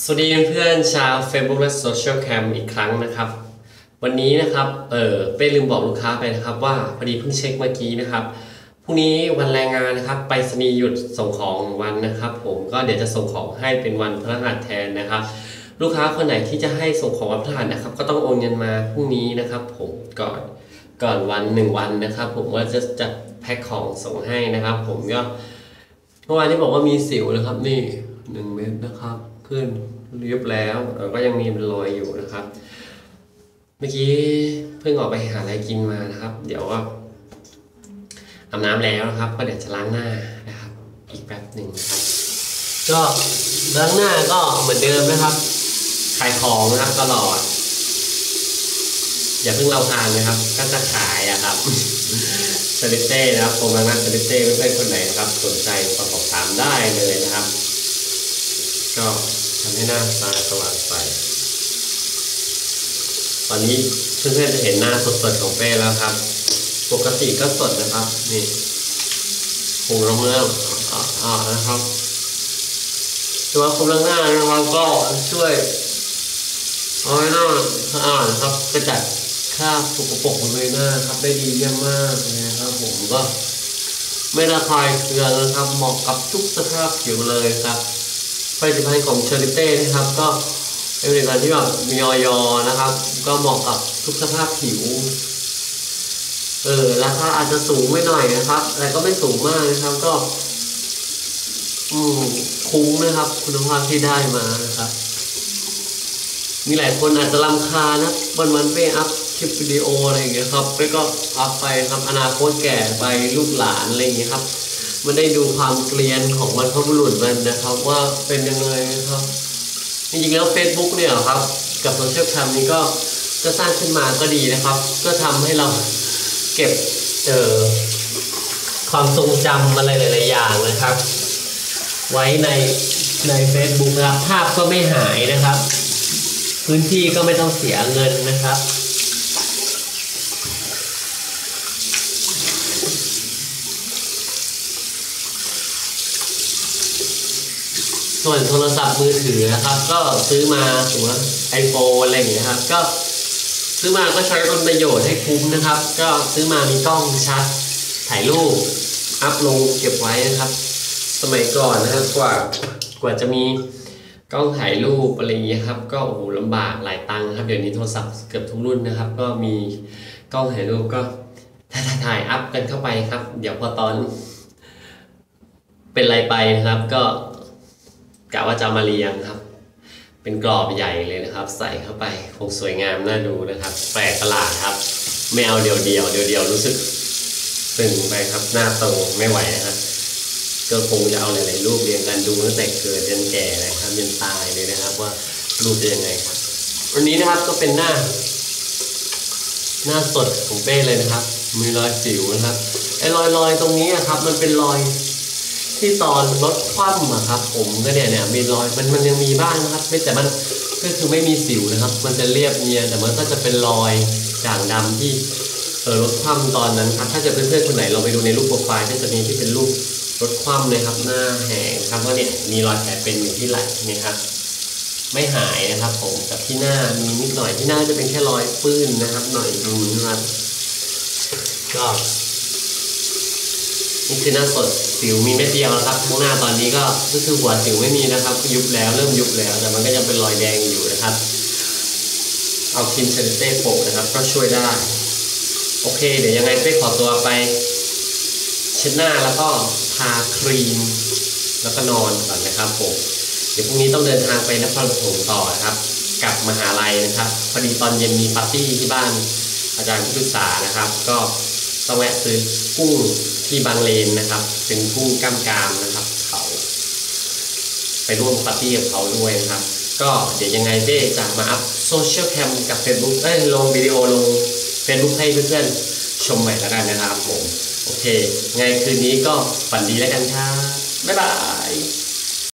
สวัสดีเพื่อนๆชาว Facebook และ Social Cam อีกครั้งนะครับ วันนี้นะครับเออเป้ลืมบอกลูกค้าไปนะครับ ว่าพอดีเพิ่งเช็คเมื่อกี้นะครับพรุ่งนี้วันแรงงานนะครับไปรษณีย์หยุดส่งของวันนะครับ ผมก็เดี๋ยวจะส่งของให้เป็นวันพฤหัสแทนนะครับ ลูกค้าคนไหนที่จะให้ส่งของวันพฤหัสนะครับ ก็ต้องโอนเงินมาพรุ่งนี้นะครับ ผมก่อนก่อนวันหนึ่งวันนะครับ ผมว่าจะจัดแพ็คของส่งให้นะครับ ผมก็เมื่อวานที่บอกว่ามีสิวนะครับ นี่หนึ่งเม็ดนะครับ ขึ้นเรียบแล้วแต่ก็ยังมีเป็นรอยอยู่นะครับ เมื่อกี้เพิ่งออกไปหาอะไรกินมานะครับ เดี๋ยวก็อาบน้ำแล้วนะครับ ก็เดี๋ยวจะล้างหน้านะครับ อีกแป๊บหนึ่งนะครับ ก็ล้างหน้าก็เหมือนเดิมนะครับขายของนะครับตลอด อย่าเพิ่งเราทานนะครับ ก็จะขายอะครับเซเลเต้นะครับผมรักนักเซเลเต้เพื่อนๆคนไหนนะครับ สนใจสอบถามได้เลยนะครับ ก็ทำให้หน้าตาสว่างใสตอนนี้เพื่อนๆจะเห็นหน้าสดๆของเป้แล้วครับ ปกติก็สดนะครับ นี่หูเราเมื่ออ่านะครับ ตัวคุมล้างหน้านะครับก็ช่วยเอาให้หน้าสะอาดนครับกระจัดคราบสกปรกบนใบหน้าครับได้ดีเยี่ยมมากนะครับ ผมก็ไม่ระคายเคืองนะครับเหมาะกับทุกสภาพผิวเลยครับ ผลิตภัณฑ์ของเชอริเต้นะครับ ก็เป็นผลิตภัณฑ์ที่แบบมีออยนะครับ ก็เหมาะกับทุกสภาพผิว เออราคาอาจจะสูงไม่หน่อยนะครับ แต่ก็ไม่สูงมากนะครับ ก็ อืมคุ้มนะครับ คุณภาพที่ได้มานะครับ มีหลายคนอาจจะรำคาญนะวันวันไปอัพคลิปวิดีโออะไรอย่างเงี้ยครับแล้วก็อัพไปครับอนาคตแก่ไปลูกหลานอะไรอย่างเงี้ยครับ มันได้ดูความเกลียนของบรรพบุรุษมันนะครับ ว่าเป็นยังไงนะครับจริงๆแล้ว Facebook เนี่ยครับ กับโซเชียลแคมนี้ก็จะสร้างขึ้นมาก็ดีนะครับ ก็ทำให้เราเก็บเออความทรงจำอะไรหลาย ๆ อย่างนะครับ ไว้ในใน Facebook นะครับ ภาพก็ไม่หายนะครับ พื้นที่ก็ไม่ต้องเสียเงินนะครับ ส่วนโทรศัพท์มือถือนะครับ ก็ซื้อมาสมมติไอโฟนอะไรอย่างเงี้ยครับ ก็ซื้อมาก็ใช้เป็นประโยชน์ให้คุ้มนะครับ ก็ซื้อมามีกล้องชัด ถ่ายรูปอัพลงเก็บไว้นะครับ สมัยก่อนนะครับกว่ากว่าจะมีกล้องถ่ายรูปอะไรอย่างเงี้ยครับ ก็โอ้โหลำบากหลายตังค์ครับเดี๋ยวนี้โทรศัพท์เกือบทุกรุ่นนะครับ ก็มีกล้องถ่ายรูปก็ถ่ายถ่ายอัพกันเข้าไปครับ เดี๋ยวพอตอนเป็นไรไปนะครับ ก็ กะว่าจะมาเรียงครับ เป็นกรอบใหญ่เลยนะครับ ใส่เข้าไปคงสวยงามน่าดูนะครับ แปลกประหลาดครับ ไม่เอาเดียวเดียวเดียวเดียวรู้สึกตึงไปครับหน้าโตไม่ไหวนะครับก็คงจะเอาหลายๆรูปเรียงกันดูตั้งแต่เกิดจนแก่เลยครับจนตายเลยนะครับว่ารูปเป็นยังไงครับ วันนี้นะครับก็เป็นหน้า หน้าสดของเป้เลยนะครับ มีรอยสิวนะครับไอ้รอยรอยๆตรงนี้ครับ มันเป็นรอย ที่ตอนรถคว่ำอะครับ ผมก็เนี่ยเนี่ยมีรอยมันมันยังมีบ้างนะครับ ไม่แต่มันก็คือไม่มีสิวนะครับ มันจะเรียบเนียนแต่มันก็จะเป็นรอยด่างดำที่เออรถคว่ำตอนนั้นครับ ถ้าจะเพื่อนๆคนไหนเราไปดูในรูปโปรไฟล์ก็จะมีที่เป็นรูปรถคว่ำเลยครับ หน้าแหงครับว่าเนี่ยมีรอยแผลเป็นอยู่ที่ไหล่นี่ครับ ไม่หายนะครับผมกับที่หน้ามีนิดหน่อยที่หน้าจะเป็นแค่รอยปื้นนะครับ หน่อยดูนะครับก็ นี่คือหน้าสดสิวมีเม็ดเดียวนะครับข้างหน้าตอนนี้ก็ก็คือหัวสิวไม่มีนะครับ ยุบแล้วเริ่มยุบแล้ว แต่มันก็ยังเป็นรอยแดงอยู่นะครับ เอาครีมเซนเต้โปะนะครับ ก็ช่วยได้ โอเค เดี๋ยวยังไงเป้ขอตัวไป เช็ดหน้าแล้วก็ทาครีม แล้วก็นอนก่อนนะครับผมเดี๋ยวพรุ่งนี้ต้องเดินทางไปนครปฐมต่อนะครับกลับมหาลัยนะครับ พอดีตอนเย็นมีปาร์ตี้ที่บ้านอาจารย์ที่ปรึกษานะครับ ก็ต้องแวะซื้อกุ้ง ที่บางเลนนะครับ เป็นผู้ก้ามกามนะครับ เขา ไปร่วมปาร์ตี้กับเขาด้วยนะครับ ก็เดี๋ยวยังไงเบ้จะมาอัพโซเชียลแคมกับ Facebook เอ้ยลงวิดีโอลง Facebook ให้เพื่อนๆ ชมใหม่แล้วกันนะครับผม โอเค ไงคืนนี้ก็ฝันดีแล้วกันครับบ๊ายบาย